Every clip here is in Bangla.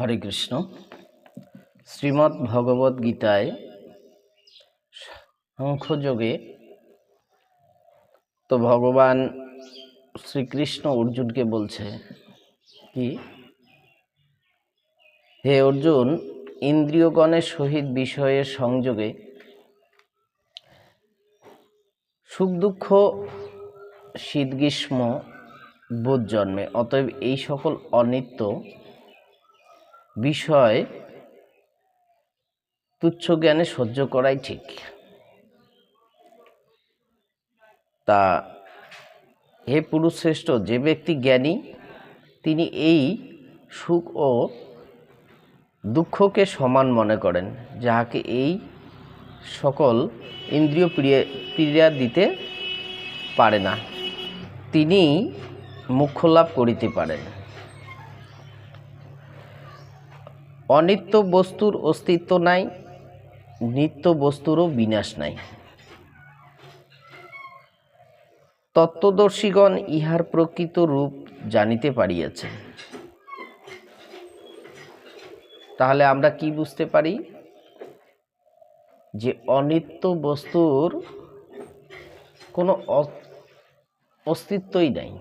হরে কৃষ্ণ। শ্রীমদ্ ভগবদ গীতায় শঙ্খযোগে তো ভগবান শ্রীকৃষ্ণ অর্জুনকে বলছে কি, হে অর্জুন, ইন্দ্রিয়গণের সহিত বিষয়ের সংযোগে সুখ দুঃখ, শীত গ্রীষ্ম, বোধ জন্মে, অতএব এই সকল অনিত্য বিষয় তুচ্ছ জ্ঞানে সহ্য করাই ঠিক। তা হে পুরুষ শ্রেষ্ঠ যে ব্যক্তি জ্ঞানী, তিনি এই সুখ ও দুঃখকে সমান মনে করেন, যাহাকে এই সকল ইন্দ্রিয় প্রিয়া ক্রিয়া দিতে পারে না। তিনি মুখ্য লাভ করিতে পারেন। অনিত্য বস্তুর অস্তিত্ব নাই, নিত্য বস্তুরও বিনাশ নাই। তত্ত্বদর্শীগণ ইহার প্রকৃত রূপ জানিতে পারিয়াছে। তাহলে আমরা কি বুঝতে পারি? যে অনিত্য বস্তুর কোনো অস্তিত্বই নাই,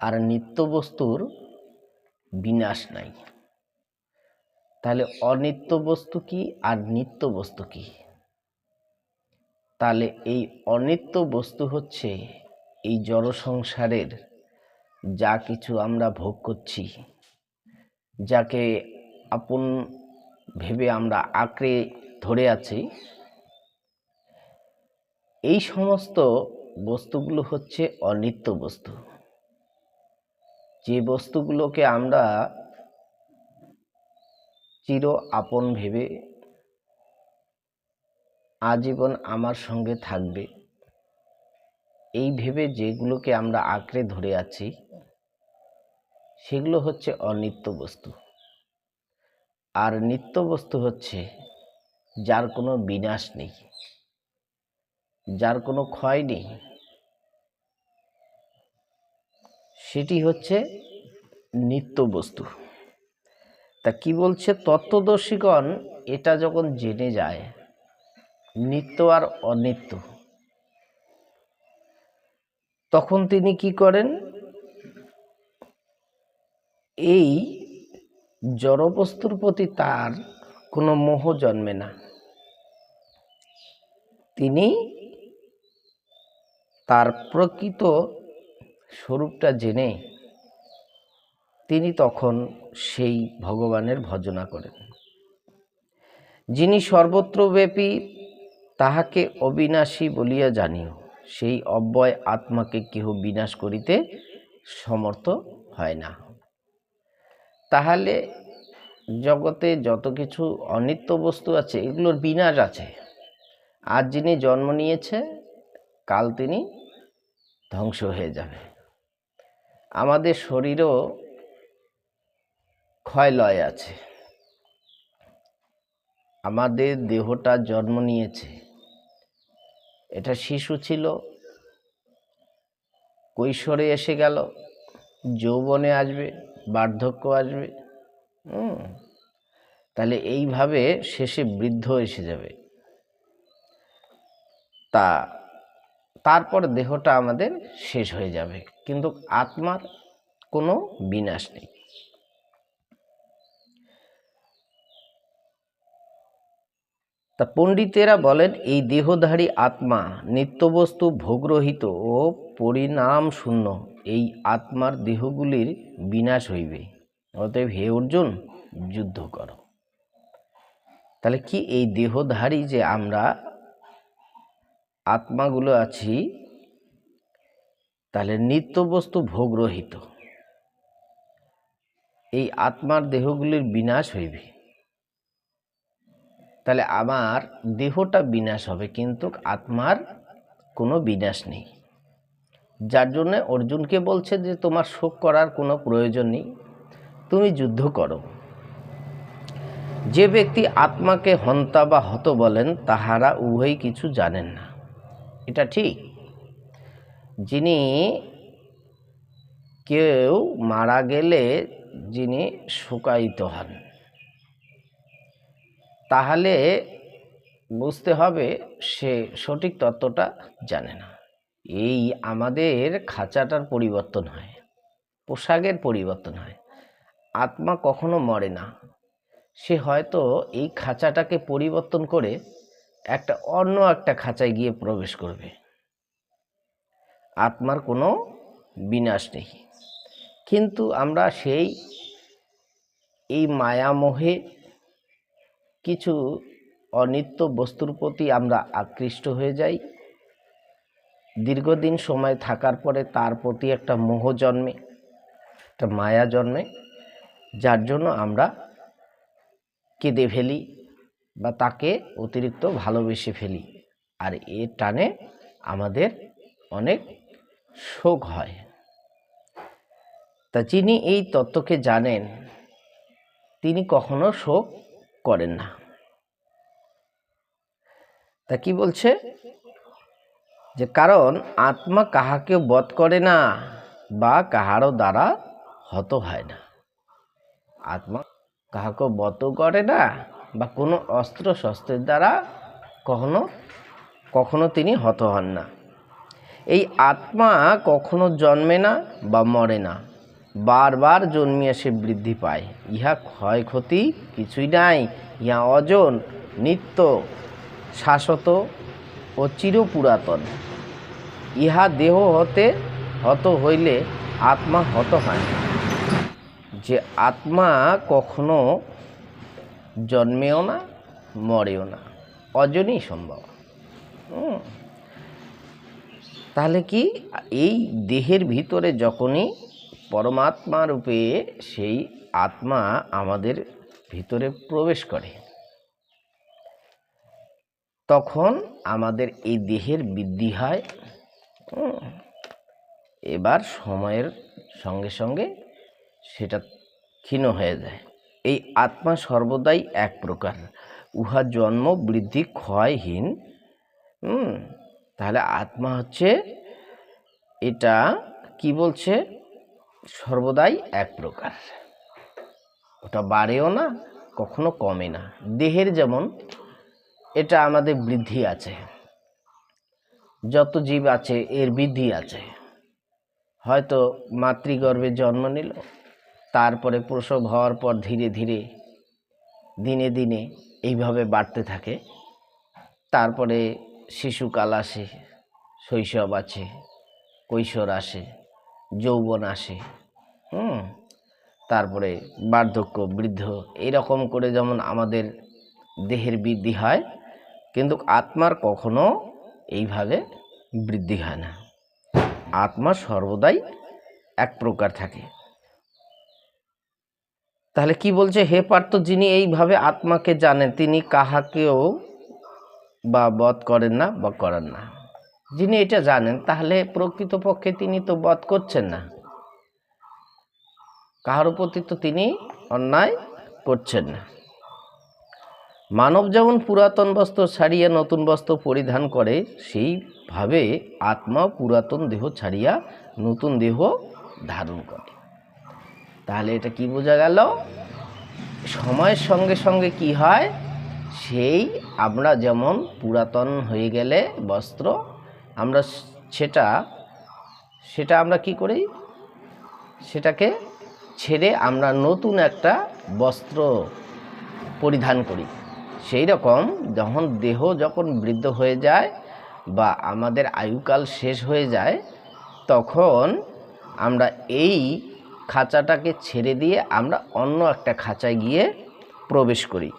আর নিত্য বস্তুর বিনাশ নাই। তাহলে অনিত্য বস্তু কি আর নিত্য বস্তু কি? তাহলে এই অনিত্য বস্তু হচ্ছে এই জড় সংসারের যা কিছু আমরা ভোগ করছি, যাকে আপন ভেবে আমরা আঁকড়ে ধরে আছি। এই সমস্ত বস্তুগুলো হচ্ছে অনিত্য বস্তু। যে বস্তুগুলোকে আমরা চির আপন ভেবে আজীবন আমার সঙ্গে থাকবে। এই ভেবে যেগুলোকে আমরা আঁকড়ে ধরে আছি, সেগুলো হচ্ছে অনিত্য বস্তু। আর নিত্য বস্তু হচ্ছে যার কোনো বিনাশ নেই, যার কোনো ক্ষয় নেই। সেটি হচ্ছে নিত্য বস্তু। তা কি বলছে? তত্ত্বদর্শীগণ এটা যখন জেনে যায়, নিত্য আর অনিত্য, তখন তিনি কি করেন? এই জড়বস্তুর প্রতি তার কোনো মোহ জন্মে না। তিনি তার প্রকৃত স্বরূপটা জেনে তিনি তখন সেই ভগবানের ভজনা করেন। যিনি সর্বত্র ব্যাপী তাহাকে অবিনাশী বলিয়া জানিও, সেই অব্যয় আত্মাকে কেহ বিনাশ করিতে সমর্থ হয় না। তাহলে জগতে যত কিছু অনিত্য বস্তু আছে, এগুলোর বিনাশ আছে। আজ যিনি জন্ম নিয়েছে, কাল তিনি ধ্বংস হয়ে যাবে। আমাদের শরীরও ক্ষয় আছে। আমাদের দেহটা জন্ম নিয়েছে। এটা শিশু ছিল, কৈশোরে এসে গেল, যৌবনে আসবে, বার্ধক্য আসবে তাহলে এইভাবে শেষে বৃদ্ধ এসে যাবে। তা তারপর দেহটা আমাদের শেষ হয়ে যাবে, কিন্তু আত্মার কোনো বিনাশ নেই। তা পণ্ডিতেরা বলেন, এই দেহধারী আত্মা নিত্যবস্তু ভোগরহিত ও পরিণাম শূন্য এই আত্মার দেহগুলির বিনাশ হইবে। অতএব হে অর্জুন, যুদ্ধ করো। তাহলে কি এই দেহধারী যে আমরা, আত্মাগুলো আছি, তাহলে নিত্যবস্তু ভোগরহিত। এই আত্মার দেহগুলির বিনাশ হইবে। তাহলে আমার দেহটা বিনাশ হবে, কিন্তু আত্মার কোনো বিনাশ নেই। যার জন্য অর্জুনকে বলছে যে, তোমার শোক করার কোনো প্রয়োজন নেই, তুমি যুদ্ধ করো। যে ব্যক্তি আত্মাকে হন্তা বা হত বলেন, তাহারা উভয়ই কিছু জানেন না। এটা ঠিক। যিনি কেউ মারা গেলে, যিনি শুকায়িত হন। তাহলে বুঝতে হবে সে সঠিক তত্ত্বটা জানে না। এই আমাদের খাঁচাটার পরিবর্তন হয়, পোশাকের পরিবর্তন হয়। আত্মা কখনো মরে না। সে হয়তো এই খাঁচাটাকে পরিবর্তন করে একটা অন্য একটা খাঁচায় গিয়ে প্রবেশ করবে। আত্মার কোনো বিনাশ নেই। কিন্তু আমরা সেই এই মায়ামোহে কিছু অনিত্য বস্তুর প্রতি আমরা আকৃষ্ট হয়ে যাই। দীর্ঘদিন সময় থাকার পরে তার প্রতি একটা মোহ জন্মে, একটা মায়া জন্মে, যার জন্য আমরা কেঁদে ফেলি বা তাকে অতিরিক্ত ভালোবেসে ফেলি। আর এর টানে আমাদের অনেক শোক হয়। তা যিনি এই তত্ত্বকে জানেন, তিনি কখনো শোক করেন না। তা কি বলছে? যে কারণ আত্মা কাহাকেও বধ করে না বা কাহারও দ্বারা হত হয় না। আত্মা কাহাকেও বধ করে না বা কোনো অস্ত্র শস্ত্রের দ্বারা কখনো কখনো তিনি হত হন না। এই আত্মা কখনো জন্মে না বা মরে না। বারবার জন্মিয়ে সে বৃদ্ধি পায়। ইহা ক্ষয়ক্ষতি কিছুই নাই। ইহা অজন, নিত্য, শাশ্বত ও চিরপুরাতন। ইহা দেহ হতে হত হইলে আত্মা হত হয় যে আত্মা কখনো জন্মেও না, মরেও না, অজনই সম্ভব। তাহলে কি এই দেহের ভিতরে যখনই পরমাত্মা রূপে সেই আত্মা আমাদের ভিতরে প্রবেশ করে। তখন আমাদের এই দেহের বৃদ্ধি হয়। এবার সময়ের সঙ্গে সঙ্গে সেটা ক্ষীণ হয়ে যায়। এই আত্মা সর্বদাই এক প্রকার। উহা জন্ম, বৃদ্ধি, ক্ষয়হীন। তাহলে আত্মা হচ্ছে এটা কি বলছে? সর্বদাই এক প্রকার। ওটা বাড়েও না, কখনো কমে না। দেহের যেমন, এটা আমাদের বৃদ্ধি আছে। যত জীব আছে, এর বৃদ্ধি আছে। হয়তো মাতৃগর্ভে জন্ম নিল, তারপরে প্রসব হওয়ার পর ধীরে ধীরে, দিনে দিনে এইভাবে বাড়তে থাকে। তারপরে শিশুকাল আসে, শৈশব আছে কৈশোর আসে। যৌবন আসে, হুম? তারপরে বার্ধক্য, বৃদ্ধ এইরকম করে যেমন আমাদের দেহের বৃদ্ধি হয়, কিন্তু আত্মার কখনো এইভাবে বৃদ্ধি হয় না। আত্মা সর্বদাই এক প্রকার থাকে। তাহলে কি বলছে? হে পার্থ, যিনি এইভাবে আত্মাকে জানেন, তিনি কাহাকেও বা বধ করেন না বা করেন না। যিনি এটা জানেন, তাহলে প্রকৃতপক্ষে তিনি তো বধ করছেন না। কাহার প্রতি তো তিনি অন্যায় করছেন না। মানব যেমন পুরাতন বস্ত্র ছাড়িয়া নতুন বস্ত্র পরিধান করে, সেইভাবে আত্মা পুরাতন দেহ ছাড়িয়া নতুন দেহ ধারণ করে। তাহলে এটা কি বোঝা গেল? সময়ের সঙ্গে সঙ্গে কি হয়? সেই আমরা যেমন পুরাতন হয়ে গেলে বস্ত্র আমরা সেটা সেটা আমরা কি করি? সেটাকে ছেড়ে আমরা নতুন একটা বস্ত্র পরিধান করি। সেই রকম যখন দেহ যখন বৃদ্ধ হয়ে যায় বা আমাদের আয়ুকাল শেষ হয়ে যায়, তখন আমরা এই খাঁচাটাকে ছেড়ে দিয়ে আমরা অন্য একটা খাঁচায় গিয়ে প্রবেশ করি।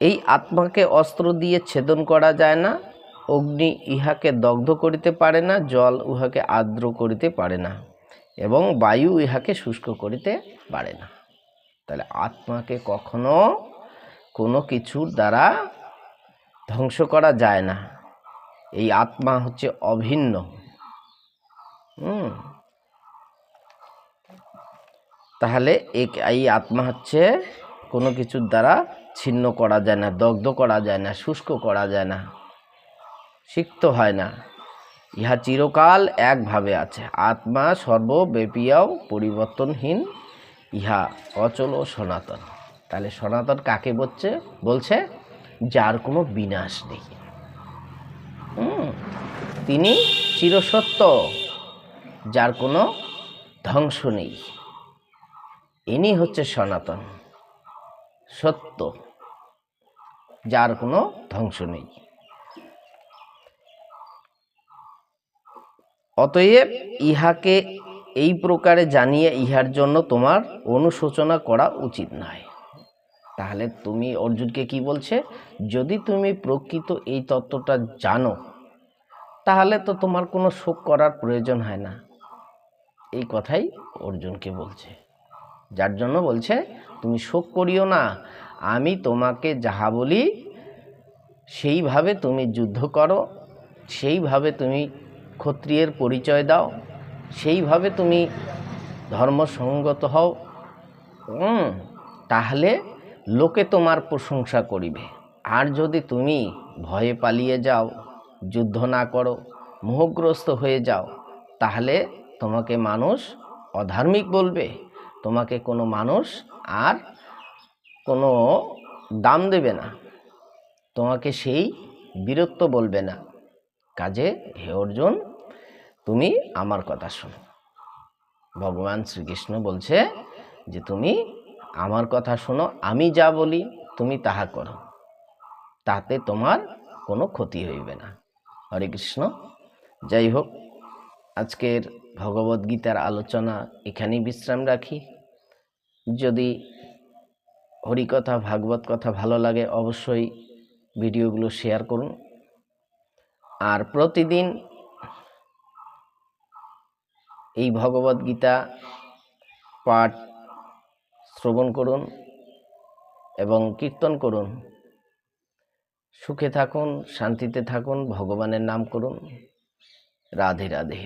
এই আত্মাকে অস্ত্র দিয়ে ছেদন করা যায় না, অগ্নি ইহাকে দগ্ধ করিতে পারে না, জল উহাকে আর্দ্র করিতে পারে না, এবং বায়ু ইহাকে শুষ্ক করিতে পারে না। তাহলে আত্মাকে কখনো কোনো কিছুর দ্বারা ধ্বংস করা যায় না। এই আত্মা হচ্ছে অভিন্ন। তাহলে এই আত্মা হচ্ছে কোনো কিছুর দ্বারা ছিন্ন করা যায় না, দগ্ধ করা যায় না, শুষ্ক করা যায় না, সিক্ত হয় না। ইহা চিরকাল একভাবে আছে। আত্মা সর্বব্যাপীয়াও পরিবর্তনহীন, ইহা অচল ও সনাতন। তাহলে সনাতন কাকে বলছে? বলছে, যার কোনো বিনাশ নেই। তিনি চিরসত্য, যার কোনো ধ্বংস নেই। ইনি হচ্ছে সনাতন। সত্য, যার কোনো ধ্বংস নেই। অতএব ইহাকে এই প্রকারে জানিয়ে ইহার জন্য তোমার অনুশোচনা করা উচিত নয়। তাহলে তুমি অর্জুনকে কি বলছে? যদি তুমি প্রকৃত এই তত্ত্বটা জানো, তাহলে তো তোমার কোনো শোক করার প্রয়োজন হয় না। এই কথাই অর্জুনকে বলছে। যার জন্য বলছে, তুমি শোক করিও না, আমি তোমাকে যাহা বলি, সেইভাবে তুমি যুদ্ধ করো, সেইভাবে তুমি ক্ষত্রিয়ের পরিচয় দাও, সেইভাবে তুমি ধর্মসঙ্গত হও তাহলে লোকে তোমার প্রশংসা করিবে। আর যদি তুমি ভয়ে পালিয়ে যাও, যুদ্ধ না করো, মোহগ্রস্ত হয়ে যাও, তাহলে তোমাকে মানুষ অধার্মিক বলবে। তোমাকে কোনো মানুষ আর কোনো দাম দেবে না। তোমাকে সেই বীরত্ব বলবে না। কাজে হে অর্জুন, তুমি আমার কথা শোনো। ভগবান শ্রীকৃষ্ণ বলছে যে, তুমি আমার কথা শোনো, আমি যা বলি, তুমি তাহা করো। তাতে তোমার কোনো ক্ষতি হইবে না। হরে কৃষ্ণ। যাই হোক, আজকের ভগবদ্গীতার আলোচনা এখানেই বিশ্রাম রাখি। যদি হরিকথা, ভাগবত কথা ভালো লাগে, অবশ্যই ভিডিওগুলো শেয়ার করুন। আর প্রতিদিন এই ভগবদ্গীতা পাঠ শ্রবণ করুন এবং কীর্তন করুন। সুখে থাকুন, শান্তিতে থাকুন, ভগবানের নাম করুন। রাধে রাধে।